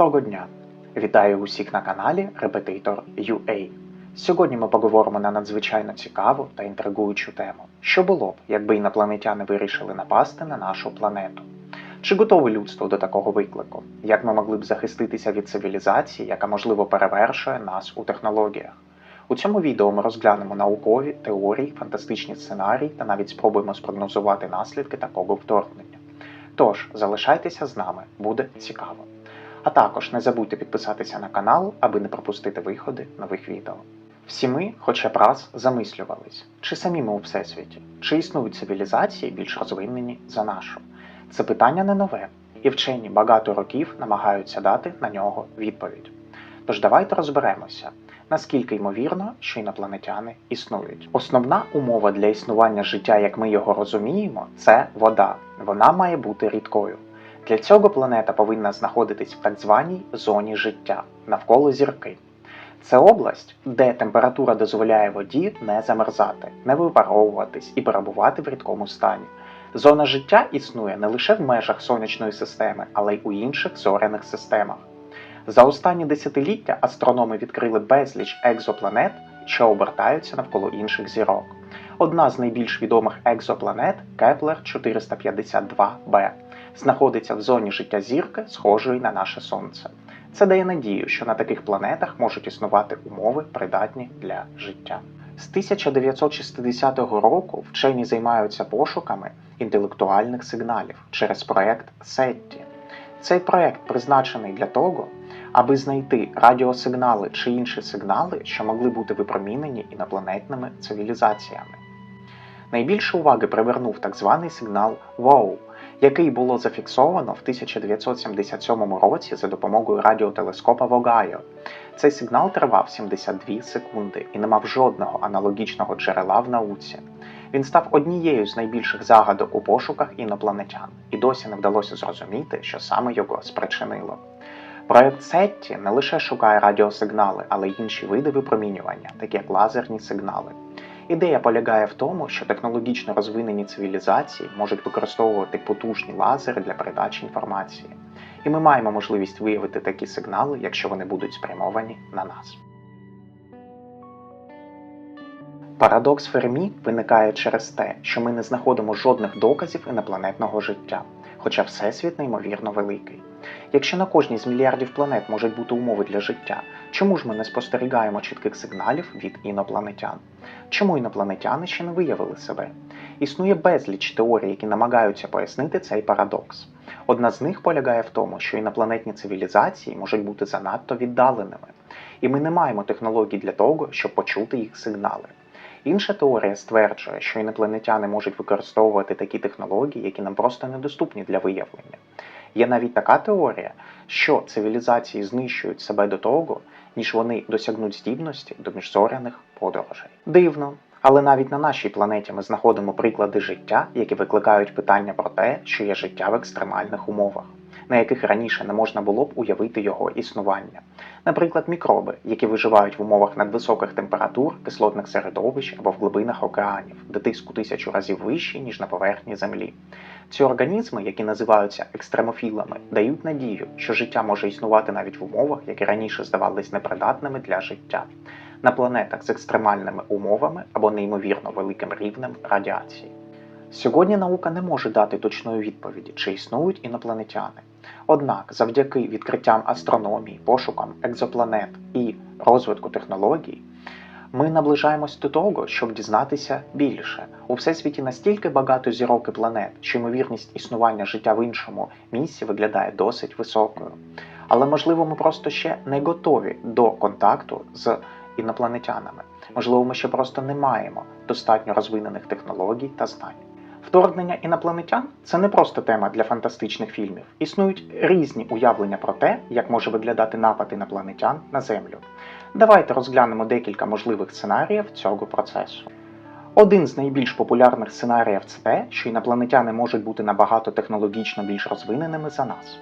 Доброго дня! Вітаю усіх на каналі Репетитор UA. Сьогодні ми поговоримо на надзвичайно цікаву та інтригуючу тему. Що було б, якби інопланетяни вирішили напасти на нашу планету? Чи готове людство до такого виклику? Як ми могли б захиститися від цивілізації, яка можливо перевершує нас у технологіях? У цьому відео ми розглянемо наукові теорії, фантастичні сценарії та навіть спробуємо спрогнозувати наслідки такого вторгнення. Тож залишайтеся з нами, буде цікаво. А також не забудьте підписатися на канал, аби не пропустити виходи нових відео. Всі ми, хоча б раз, замислювались, чи самі ми у всесвіті, чи існують цивілізації більш розвинені за нашу. Це питання не нове, і вчені багато років намагаються дати на нього відповідь. Тож давайте розберемося, наскільки ймовірно, що інопланетяни існують. Основна умова для існування життя, як ми його розуміємо, це вода. Вона має бути рідкою. Для цього планета повинна знаходитись в так званій зоні життя навколо зірки. Це область, де температура дозволяє воді не замерзати, не випаровуватись і перебувати в рідкому стані. Зона життя існує не лише в межах сонячної системи, але й у інших зоряних системах. За останні десятиліття астрономи відкрили безліч екзопланет, що обертаються навколо інших зірок. Одна з найбільш відомих екзопланет Кеплер 452b знаходиться в зоні життя зірки, схожої на наше Сонце. Це дає надію, що на таких планетах можуть існувати умови, придатні для життя. З 1960 року вчені займаються пошуками інтелектуальних сигналів через проект SETI. Цей проект призначений для того, аби знайти радіосигнали чи інші сигнали, що могли бути випромінені інопланетними цивілізаціями. Найбільше уваги привернув так званий сигнал WOW, який було зафіксовано в 1977 році за допомогою радіотелескопа Вогайо. Цей сигнал тривав 72 секунди і не мав жодного аналогічного джерела в науці. Він став однією з найбільших загадок у пошуках інопланетян, і досі не вдалося зрозуміти, що саме його спричинило. Проект Сетті не лише шукає радіосигнали, але й інші види випромінювання, такі як лазерні сигнали. Ідея полягає в тому, що технологічно розвинені цивілізації можуть використовувати потужні лазери для передачі інформації, і ми маємо можливість виявити такі сигнали, якщо вони будуть спрямовані на нас. Парадокс Фермі виникає через те, що ми не знаходимо жодних доказів інопланетного життя, хоча Всесвіт неймовірно великий. Якщо на кожній з мільярдів планет можуть бути умови для життя, чому ж ми не спостерігаємо чітких сигналів від інопланетян? Чому інопланетяни ще не виявили себе? Існує безліч теорій, які намагаються пояснити цей парадокс. Одна з них полягає в тому, що інопланетні цивілізації можуть бути занадто віддаленими, і ми не маємо технологій для того, щоб почути їх сигнали. Інша теорія стверджує, що інопланетяни можуть використовувати такі технології, які нам просто недоступні для виявлення. Є навіть така теорія, що цивілізації знищують себе до того, ніж вони досягнуть здібності до міжзоряних подорожей. Дивно, але навіть на нашій планеті ми знаходимо приклади життя, які викликають питання про те, що є життя в екстремальних умовах, на яких раніше не можна було б уявити його існування. Наприклад, мікроби, які виживають в умовах надвисоких температур, кислотних середовищ або в глибинах океанів, де тиск у тисячу разів вищий, ніж на поверхні Землі. Ці організми, які називаються екстремофілами, дають надію, що життя може існувати навіть в умовах, які раніше здавались непридатними для життя, на планетах з екстремальними умовами або неймовірно великим рівнем радіації. Сьогодні наука не може дати точної відповіді, чи існують інопланетяни. Однак, завдяки відкриттям астрономії, пошукам екзопланет і розвитку технологій, ми наближаємось до того, щоб дізнатися більше. У всесвіті настільки багато зірок і планет, що ймовірність існування життя в іншому місці виглядає досить високою. Але можливо, ми просто ще не готові до контакту з інопланетянами. Можливо, ми ще просто не маємо достатньо розвинених технологій та знань. Вторгнення інопланетян це не просто тема для фантастичних фільмів. Існують різні уявлення про те, як може виглядати напад інопланетян на Землю. Давайте розглянемо декілька можливих сценаріїв цього процесу. Один з найбільш популярних сценаріїв це те, що інопланетяни можуть бути набагато технологічно більш розвиненими за нас.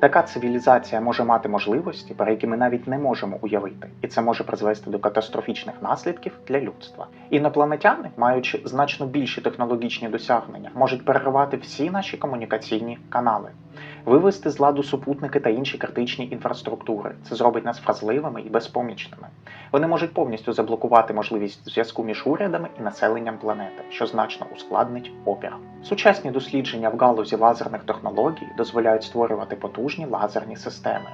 Така цивілізація може мати можливості, про які ми навіть не можемо уявити, і це може призвести до катастрофічних наслідків для людства. Інопланетяни, маючи значно більші технологічні досягнення, можуть перервати всі наші комунікаційні канали. Вивести з ладу супутники та інші критичні інфраструктури. Це зробить нас вразливими і безпомічними. Вони можуть повністю заблокувати можливість зв'язку між урядами і населенням планети, що значно ускладнить опір. Сучасні дослідження в галузі лазерних технологій дозволяють створювати потужні лазерні системи.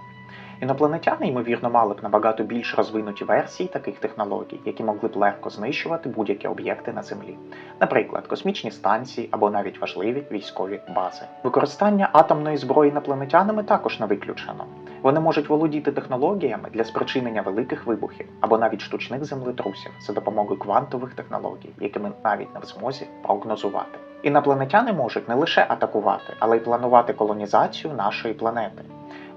Інопланетяни, ймовірно, мали б набагато більш розвинуті версії таких технологій, які могли б легко знищувати будь-які об'єкти на Землі, наприклад, космічні станції або навіть важливі військові бази. Використання атомної зброї інопланетянами також не виключено. Вони можуть володіти технологіями для спричинення великих вибухів або навіть штучних землетрусів за допомогою квантових технологій, які ми навіть не в змозі прогнозувати. Інопланетяни можуть не лише атакувати, але й планувати колонізацію нашої планети.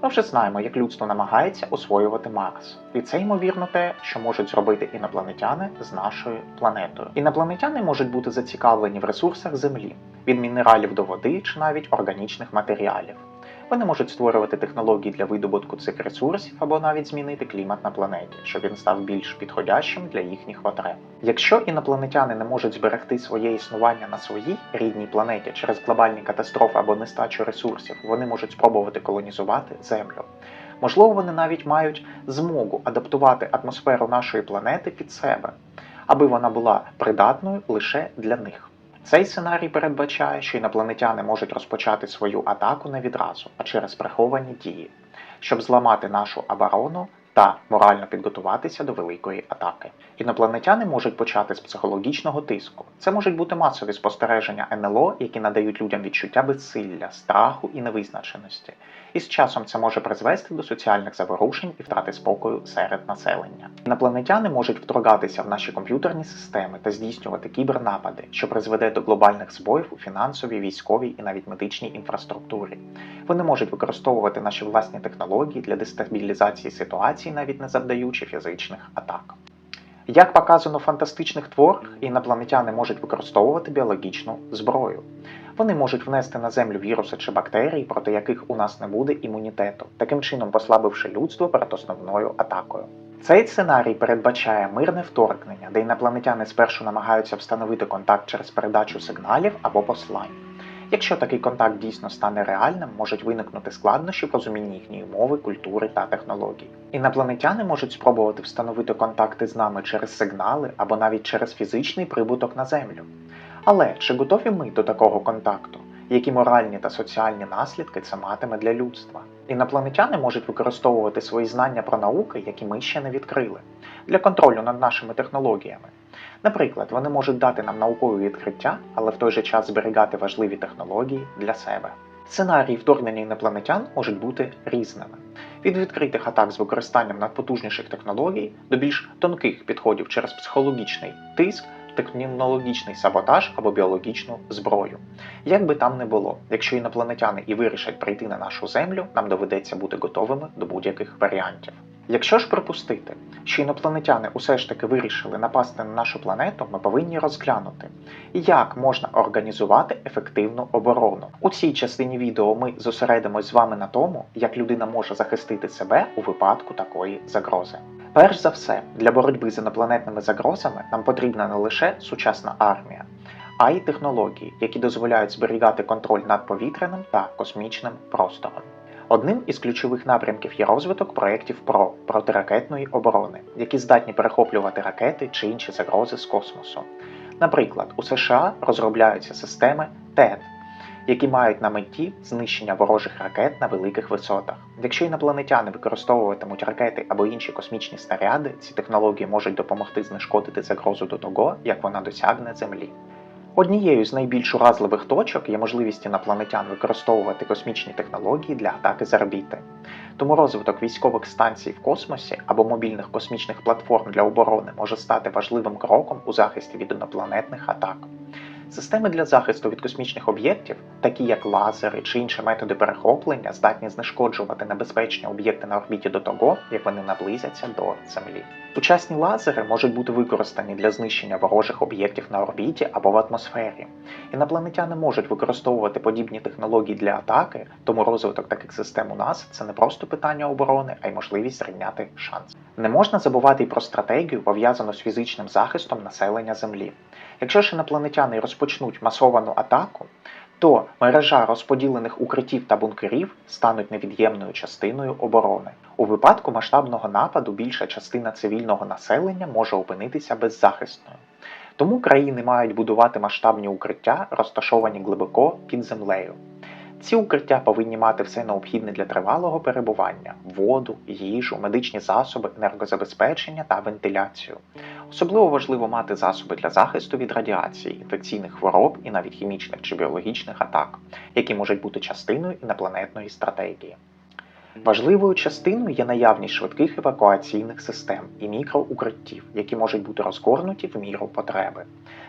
Ми вже знаємо, як людство намагається освоювати Марс, і це ймовірно те, що можуть зробити інопланетяни з нашою планетою. Інопланетяни можуть бути зацікавлені в ресурсах Землі, від мінералів до води чи навіть органічних матеріалів. Вони можуть створювати технології для видобутку цих ресурсів або навіть змінити клімат на планеті, щоб він став більш підходящим для їхніх потреб. Якщо інопланетяни не можуть зберегти своє існування на своїй рідній планеті через глобальні катастрофи або нестачу ресурсів, вони можуть спробувати колонізувати Землю. Можливо, вони навіть мають змогу адаптувати атмосферу нашої планети під себе, аби вона була придатною лише для них. Цей сценарій передбачає, що інопланетяни можуть розпочати свою атаку не відразу, а через приховані дії, щоб зламати нашу оборону та морально підготуватися до великої атаки. Інопланетяни можуть почати з психологічного тиску. Це можуть бути масові спостереження НЛО, які надають людям відчуття безсилля, страху і невизначеності. І з часом це може призвести до соціальних заворушень і втрати спокою серед населення. Інопланетяни можуть вторгатися в наші комп'ютерні системи та здійснювати кібернапади, що призведе до глобальних збоїв у фінансовій, військовій і навіть медичній інфраструктурі. Вони можуть використовувати наші власні технології для дестабілізації ситуації, навіть не завдаючи фізичних атак. Як показано в фантастичних творах, інопланетяни можуть використовувати біологічну зброю. Вони можуть внести на землю віруси чи бактерії, проти яких у нас не буде імунітету, таким чином послабивши людство перед основною атакою. Цей сценарій передбачає мирне вторгнення, де інопланетяни спершу намагаються встановити контакт через передачу сигналів або послань. Якщо такий контакт дійсно стане реальним, можуть виникнути складнощі в розумінні їхньої мови, культури та технологій. Інопланетяни можуть спробувати встановити контакти з нами через сигнали або навіть через фізичний прибуток на Землю. Але чи готові ми до такого контакту? Які моральні та соціальні наслідки це матиме для людства? Інопланетяни можуть використовувати свої знання про науки, які ми ще не відкрили, для контролю над нашими технологіями. Наприклад, вони можуть дати нам наукові відкриття, але в той же час зберігати важливі технології для себе. Сценарії вторгнення інопланетян можуть бути різними: від відкритих атак з використанням надпотужніших технологій до більш тонких підходів через психологічний тиск, технологічний саботаж або біологічну зброю. Як би там не було, якщо інопланетяни і вирішать прийти на нашу землю, нам доведеться бути готовими до будь-яких варіантів. Якщо ж припустити, що інопланетяни усе ж таки вирішили напасти на нашу планету, ми повинні розглянути, як можна організувати ефективну оборону. У цій частині відео ми зосередимось з вами на тому, як людина може захистити себе у випадку такої загрози. Перш за все, для боротьби з інопланетними загрозами нам потрібна не лише сучасна армія, а й технології, які дозволяють зберігати контроль над повітряним та космічним простором. Одним із ключових напрямків є розвиток проєктів ПРО протиракетної оборони, які здатні перехоплювати ракети чи інші загрози з космосу. Наприклад, у США розробляються системи ТЕД, які мають на меті знищення ворожих ракет на великих висотах. Якщо інопланетяни використовуватимуть ракети або інші космічні снаряди, ці технології можуть допомогти знешкодити загрозу до того, як вона досягне Землі. Однією з найбільш уразливих точок є можливість інопланетян використовувати космічні технології для атаки з орбіти. Тому розвиток військових станцій в космосі або мобільних космічних платформ для оборони може стати важливим кроком у захисті від інопланетних атак. Системи для захисту від космічних об'єктів, такі як лазери чи інші методи перехоплення, здатні знешкоджувати небезпечні об'єкти на орбіті до того, як вони наблизяться до Землі. Сучасні лазери можуть бути використані для знищення ворожих об'єктів на орбіті або в атмосфері. Інопланетяни можуть використовувати подібні технології для атаки, тому розвиток таких систем у нас це не просто питання оборони, а й можливість зрівняти шанс. Не можна забувати й про стратегію, пов'язану з фізичним захистом населення Землі. Якщо ж інопланетяни розпочнуть масовану атаку, то мережа розподілених укриттів та бункерів стануть невід'ємною частиною оборони. У випадку масштабного нападу більша частина цивільного населення може опинитися беззахисною. Тому країни мають будувати масштабні укриття, розташовані глибоко під землею. Ці укриття повинні мати все необхідне для тривалого перебування: воду, їжу, медичні засоби, енергозабезпечення та вентиляцію. Особливо важливо мати засоби для захисту від радіації, інфекційних хвороб і навіть хімічних чи біологічних атак, які можуть бути частиною інопланетної стратегії. Важливою частиною є наявність швидких евакуаційних систем і мікроукриттів, які можуть бути розгорнуті в міру потреби.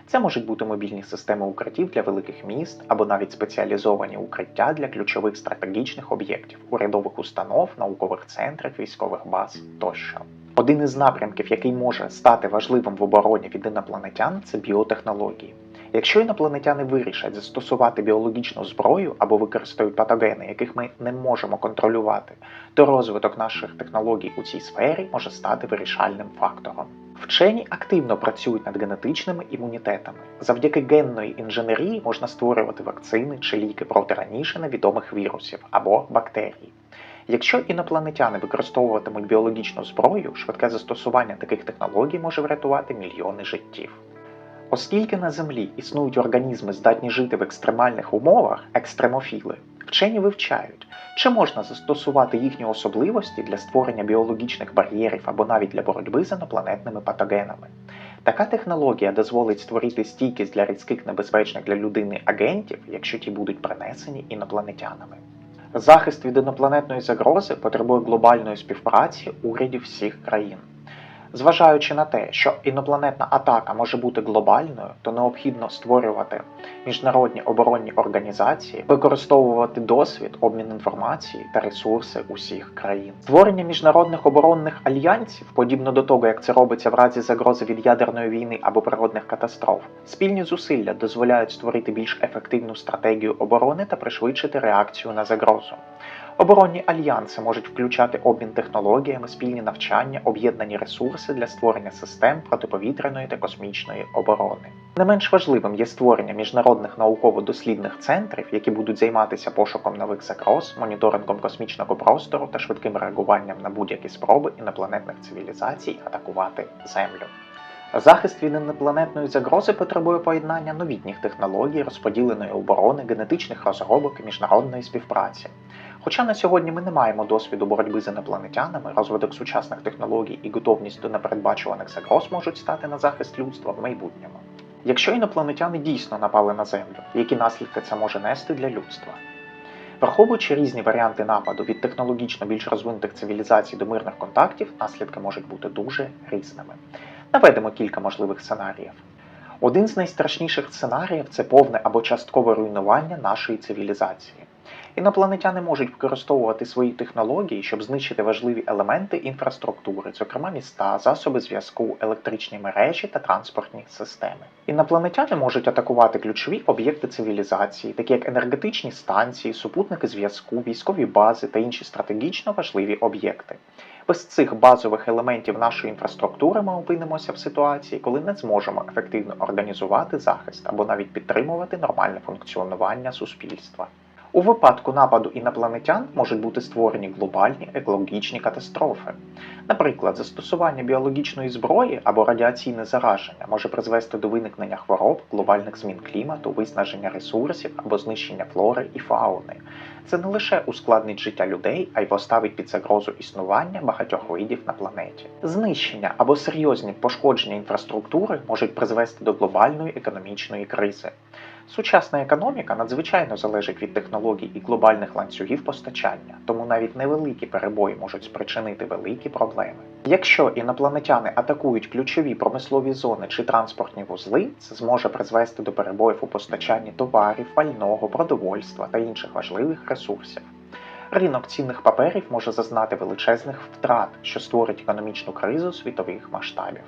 Це можуть бути мобільні системи укриттів для великих міст або навіть спеціалізовані укриття для ключових стратегічних об'єктів, урядових установ, наукових центрів, військових баз тощо. Один із напрямків, який може стати важливим в обороні від інопланетян, це біотехнології. Якщо інопланетяни вирішать застосувати біологічну зброю або використають патогени, яких ми не можемо контролювати, то розвиток наших технологій у цій сфері може стати вирішальним фактором. Вчені активно працюють над генетичними імунітетами. Завдяки генної інженерії можна створювати вакцини чи ліки проти раніше невідомих вірусів або бактерій. Якщо інопланетяни використовуватимуть біологічну зброю, швидке застосування таких технологій може врятувати мільйони життів. Оскільки на Землі існують організми, здатні жити в екстремальних умовах, екстремофіли, вчені вивчають, чи можна застосувати їхні особливості для створення біологічних бар'єрів або навіть для боротьби з інопланетними патогенами. Така технологія дозволить створити стійкість для різких небезпечних для людини агентів, якщо ті будуть принесені інопланетянами. Захист від інопланетної загрози потребує глобальної співпраці урядів всіх країн. Зважаючи на те, що інопланетна атака може бути глобальною, то необхідно створювати міжнародні оборонні організації, використовувати досвід, обмін інформації та ресурси усіх країн. Створення міжнародних оборонних альянсів, подібно до того, як це робиться в разі загрози від ядерної війни або природних катастроф, спільні зусилля дозволяють створити більш ефективну стратегію оборони та пришвидшити реакцію на загрозу. Оборонні альянси можуть включати обмін технологіями, спільні навчання, об'єднані ресурси для створення систем протиповітряної та космічної оборони. Не менш важливим є створення міжнародних науково-дослідних центрів, які будуть займатися пошуком нових загроз, моніторингом космічного простору та швидким реагуванням на будь-які спроби інопланетних цивілізацій атакувати Землю. Захист від інопланетної загрози потребує поєднання новітніх технологій, розподіленої оборони, генетичних розробок і міжнародної співпраці. Хоча на сьогодні ми не маємо досвіду боротьби з інопланетянами, розвиток сучасних технологій і готовність до непередбачуваних загроз можуть стати на захист людства в майбутньому. Якщо інопланетяни дійсно напали на Землю, які наслідки це може нести для людства? Враховуючи різні варіанти нападу від технологічно більш розвинутих цивілізацій до мирних контактів, наслідки можуть бути дуже різними. Наведемо кілька можливих сценаріїв. Один з найстрашніших сценаріїв це повне або часткове руйнування нашої цивілізації. Інопланетяни можуть використовувати свої технології, щоб знищити важливі елементи інфраструктури, зокрема міста, засоби зв'язку, електричні мережі та транспортні системи. Інопланетяни можуть атакувати ключові об'єкти цивілізації, такі як енергетичні станції, супутники зв'язку, військові бази та інші стратегічно важливі об'єкти. Без цих базових елементів нашої інфраструктури ми опинимося в ситуації, коли не зможемо ефективно організувати захист або навіть підтримувати нормальне функціонування суспільства. У випадку нападу інопланетян можуть бути створені глобальні екологічні катастрофи. Наприклад, застосування біологічної зброї або радіаційне зараження може призвести до виникнення хвороб, глобальних змін клімату, виснаження ресурсів або знищення флори і фауни. Це не лише ускладнить життя людей, а й поставить під загрозу існування багатьох видів на планеті. Знищення або серйозні пошкодження інфраструктури можуть призвести до глобальної економічної кризи. Сучасна економіка надзвичайно залежить від технологій і глобальних ланцюгів постачання, тому навіть невеликі перебої можуть спричинити великі проблеми. Якщо інопланетяни атакують ключові промислові зони чи транспортні вузли, це зможе призвести до перебоїв у постачанні товарів, пального, продовольства та інших важливих ресурсів. Ринок цінних паперів може зазнати величезних втрат, що створить економічну кризу світових масштабів.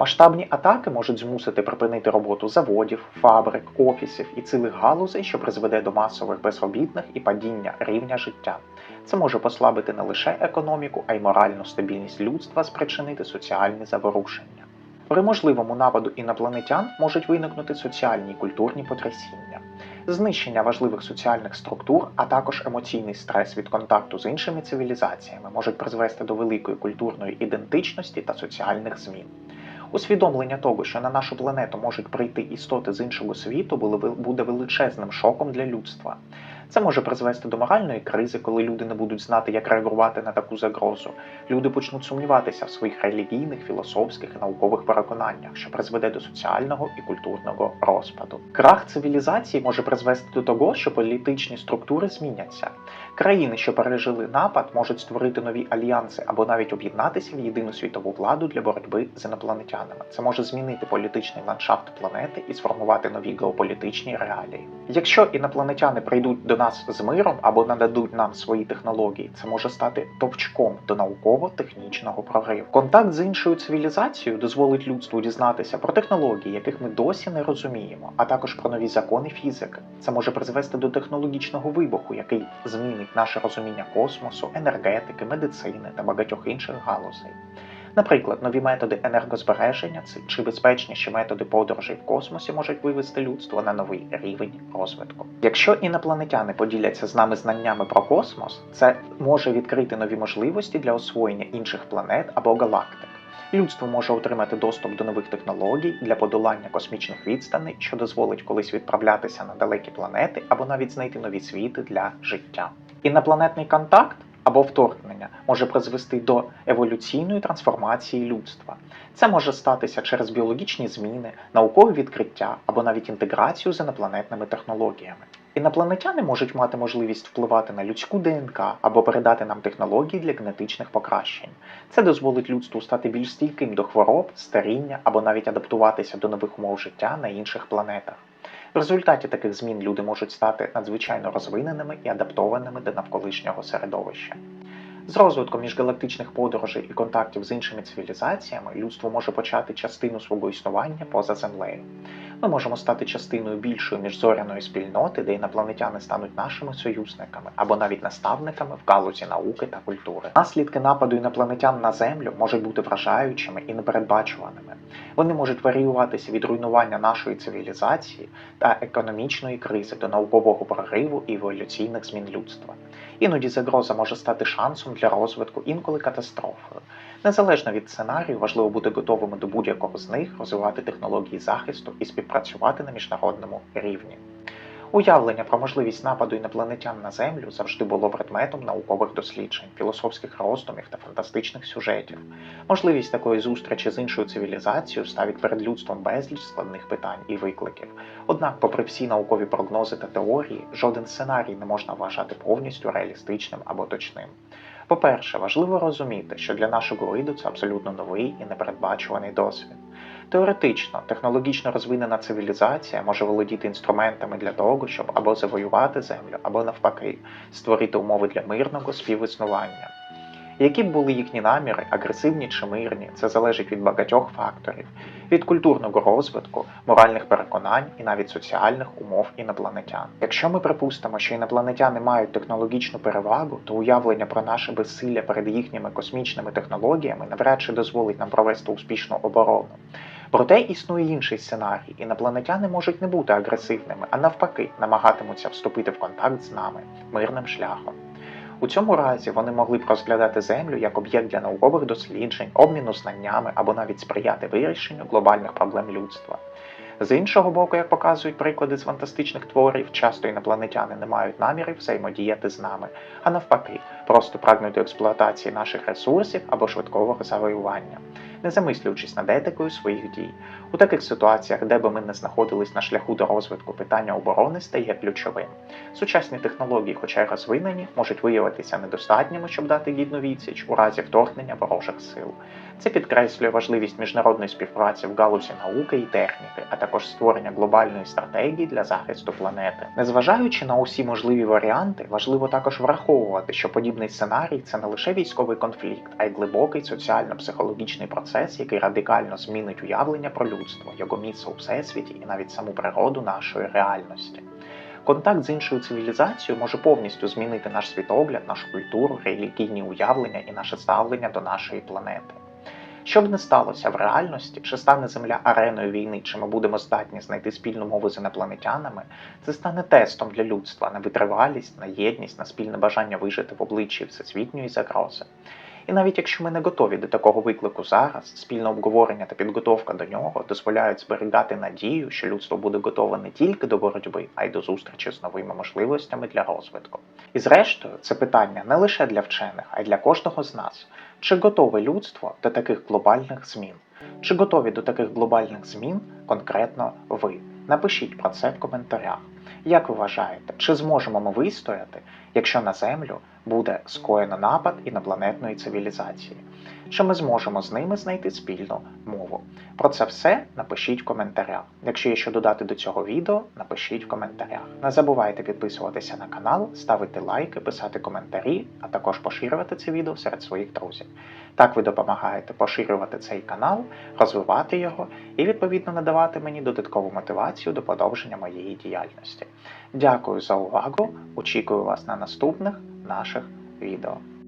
Масштабні атаки можуть змусити припинити роботу заводів, фабрик, офісів і цілих галузей, що призведе до масових безробітних і падіння рівня життя. Це може послабити не лише економіку, а й моральну стабільність людства, спричинити соціальні заворушення. При можливому нападу інопланетян можуть виникнути соціальні і культурні потрясіння. Знищення важливих соціальних структур, а також емоційний стрес від контакту з іншими цивілізаціями можуть призвести до великої культурної ідентичності та соціальних змін. Усвідомлення того, що на нашу планету можуть прийти істоти з іншого світу, буде величезним шоком для людства. Це може призвести до моральної кризи, коли люди не будуть знати, як реагувати на таку загрозу. Люди почнуть сумніватися в своїх релігійних, філософських і наукових переконаннях, що призведе до соціального і культурного розпаду. Крах цивілізації може призвести до того, що політичні структури зміняться. Країни, що пережили напад, можуть створити нові альянси або навіть об'єднатися в єдину світову владу для боротьби з інопланетянами. Це може змінити політичний ландшафт планети і сформувати нові геополітичні реалії. Якщо інопланетяни прийдуть до нас з миром або нададуть нам свої технології, це може стати товчком до науково-технічного прориву. Контакт з іншою цивілізацією дозволить людству дізнатися про технології, яких ми досі не розуміємо, а також про нові закони фізики. Це може призвести до технологічного вибуху, який змінить наше розуміння космосу, енергетики, медицини та багатьох інших галузей. Наприклад, нові методи енергозбереження чи безпечніші методи подорожей в космосі можуть вивести людство на новий рівень розвитку. Якщо інопланетяни поділяться з нами знаннями про космос, це може відкрити нові можливості для освоєння інших планет або галактик. Людство може отримати доступ до нових технологій для подолання космічних відстаней, що дозволить колись відправлятися на далекі планети або навіть знайти нові світи для життя. Інопланетний контакт або вторгнення може призвести до еволюційної трансформації людства. Це може статися через біологічні зміни, наукові відкриття або навіть інтеграцію з інопланетними технологіями. Інопланетяни можуть мати можливість впливати на людську ДНК або передати нам технології для генетичних покращень. Це дозволить людству стати більш стійким до хвороб, старіння або навіть адаптуватися до нових умов життя на інших планетах. В результаті таких змін люди можуть стати надзвичайно розвиненими і адаптованими до навколишнього середовища. З розвитком міжгалактичних подорожей і контактів з іншими цивілізаціями людство може почати частину свого існування поза землею. Ми можемо стати частиною більшої міжзоряної спільноти, де інопланетяни стануть нашими союзниками або навіть наставниками в галузі науки та культури. Наслідки нападу інопланетян на землю можуть бути вражаючими і непередбачуваними. Вони можуть варіюватися від руйнування нашої цивілізації та економічної кризи до наукового прориву і еволюційних змін людства. Іноді загроза може стати шансом для розвитку, інколи катастрофою. Незалежно від сценарію, важливо бути готовими до будь-якого з них, розвивати технології захисту і співпрацювати на міжнародному рівні. Уявлення про можливість нападу інопланетян на Землю завжди було предметом наукових досліджень, філософських роздумів та фантастичних сюжетів. Можливість такої зустрічі з іншою цивілізацією ставить перед людством безліч складних питань і викликів. Однак, попри всі наукові прогнози та теорії, жоден сценарій не можна вважати повністю реалістичним або точним. По-перше, важливо розуміти, що для нашого виду це абсолютно новий і непередбачуваний досвід. Теоретично, технологічно розвинена цивілізація може володіти інструментами для того, щоб або завоювати землю, або навпаки, створити умови для мирного співіснування. Які б були їхні наміри, агресивні чи мирні, це залежить від багатьох факторів: від культурного розвитку, моральних переконань і навіть соціальних умов інопланетян. Якщо ми припустимо, що інопланетяни мають технологічну перевагу, то уявлення про наше безсилля перед їхніми космічними технологіями навряд чи дозволить нам провести успішну оборону. Проте існує інший сценарій: інопланетяни можуть не бути агресивними, а навпаки, намагатимуться вступити в контакт з нами мирним шляхом. У цьому разі вони могли б розглядати Землю як об'єкт для наукових досліджень, обміну знаннями або навіть сприяти вирішенню глобальних проблем людства. З іншого боку, як показують приклади з фантастичних творів, часто інопланетяни не мають намірів взаємодіяти з нами, а навпаки, просто прагнуть до експлуатації наших ресурсів або швидкого завоювання, не замислюючись над етикою своїх дій. У таких ситуаціях, де би ми не знаходились на шляху до розвитку, питання оборони стає ключовим. Сучасні технології, хоча й розвинені, можуть виявитися недостатніми, щоб дати гідну відсіч у разі вторгнення ворожих сил. Це підкреслює важливість міжнародної співпраці в галузі науки і техніки, а також створення глобальної стратегії для захисту планети. Незважаючи на усі можливі варіанти, важливо також враховувати, що подібний сценарій це не лише військовий конфлікт, а й глибокий соціально-психологічний процес, який радикально змінить уявлення про людство, його місце у всесвіті і навіть саму природу нашої реальності. Контакт з іншою цивілізацією може повністю змінити наш світогляд, нашу культуру, релігійні уявлення і наше ставлення до нашої планети. Що б не сталося в реальності, чи стане Земля ареною війни, чи ми будемо здатні знайти спільну мову з інопланетянами, це стане тестом для людства на витривалість, на єдність, на спільне бажання вижити в обличчі всесвітньої загрози. І навіть якщо ми не готові до такого виклику зараз, спільне обговорення та підготовка до нього дозволяють зберігати надію, що людство буде готове не тільки до боротьби, а й до зустрічі з новими можливостями для розвитку. І зрештою, це питання не лише для вчених, а й для кожного з нас. Чи готове людство до таких глобальних змін? Чи готові до таких глобальних змін конкретно ви? Напишіть про це в коментарях. Як ви вважаєте, чи зможемо ми вистояти, якщо на Землю буде скоєно напад інопланетної цивілізації? Чи ми зможемо з ними знайти спільну мову? Про це все напишіть в коментарях. Якщо є що додати до цього відео, напишіть в коментарях. Не забувайте підписуватися на канал, ставити лайки, писати коментарі, а також поширювати це відео серед своїх друзів. Так ви допомагаєте поширювати цей канал, розвивати його і відповідно надавати мені додаткову мотивацію до продовження моєї діяльності. Дякую за увагу! Очікую вас на наступних наших відео.